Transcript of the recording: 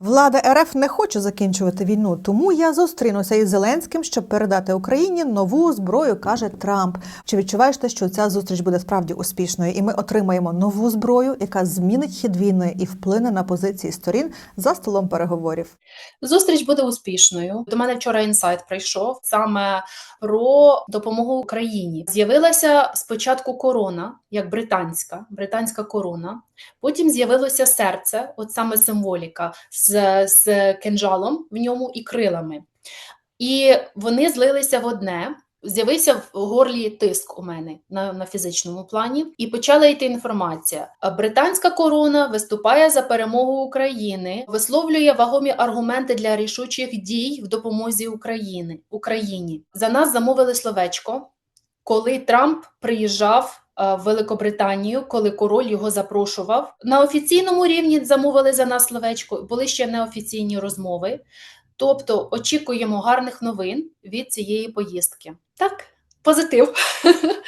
Влада РФ не хоче закінчувати війну, тому я зустрінуся із Зеленським, щоб передати Україні нову зброю, каже Трамп. Чи відчуваєш ти, що ця зустріч буде справді успішною, і ми отримаємо нову зброю, яка змінить хід війни і вплине на позиції сторін за столом переговорів? Зустріч буде успішною. До мене вчора інсайт прийшов саме про допомогу Україні. З'явилася спочатку корона, як британська, британська корона. Потім з'явилося серце, от саме символіка, з, з кинджалом в ньому і крилами. І вони злилися в одне. З'явився в горлі тиск у мене на, на фізичному плані, і почала йти інформація. Британська корона виступає за перемогу України, висловлює вагомі аргументи для рішучих дій в допомозі України Україні. За нас замовили словечко, коли Трамп приїжджав в Великобританію, коли король його запрошував. На офіційному рівні замовили за нас словечко, були ще неофіційні розмови. Тобто очікуємо гарних новин від цієї поїздки. Так, позитив.